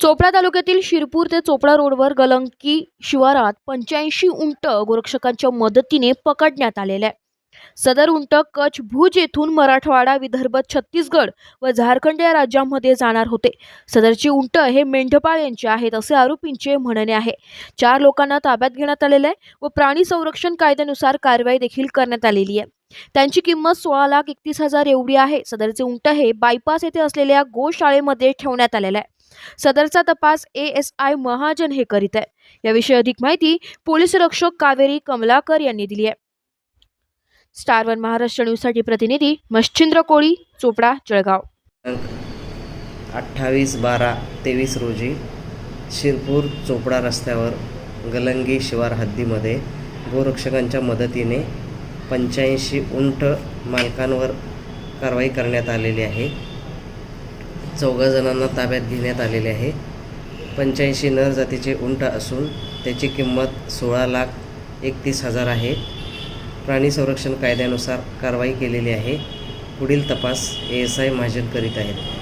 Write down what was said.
चोपडा तालुक्यातील शिरपूर ते चोपडा रोडवर गलंकी शिवारात पंच्याऐंशी उंट गोरक्षकांच्या मदतीने पकडण्यात आलेले आहे. सदर उंट कच्छ भुज येथून मराठवाडा विदर्भ छत्तीसगड व झारखंड या राज्यांमध्ये जाणार होते. सदरची उंट हे मेंढपाळ यांचे आहेत असे आरोपींचे म्हणणे आहे. चार लोकांना ताब्यात घेण्यात आलेले आहे व प्राणी संरक्षण कायद्यानुसार कारवाई देखील करण्यात आलेली आहे. त्यांची किंमत सोळा लाख एकतीस हजार एवढी आहे. सदरचे उंट हे बायपास येथे असलेल्या गोशाळेमध्ये ठेवण्यात आलेलं आहे. सदरचा तपास ए एस आय महाजन हे करीत आहे. याविषयी अधिक माहिती पोलीस रक्षक कावेरी कमलाकर यांनी दिली आहे. स्टार वन महाराष्ट्र न्यूजसाठी प्रतिनिधी मच्छिंद्र कोळी चोपडा जळगाव. अठ्ठावीस बारा तेवीस रोजी शिरपूर चोपडा रस्त्यावर गलंगी शिवार हद्दीमध्ये गोरक्षकांच्या मदतीने पंच्याऐंशी उंट मालकांवर कारवाई करण्यात आलेली आहे. चौघा जणांना ताब्यात घेण्यात आलेले आहे. पंच्याऐंशी नर जातीचे उंट असून त्याची किंमत सोळा लाख एकतीस हजार आहे. प्राणी संरक्षण कायद्यानुसार कारवाई केलेली आहे. पुढील तपास ए एस आय महाजन करीत आहेत.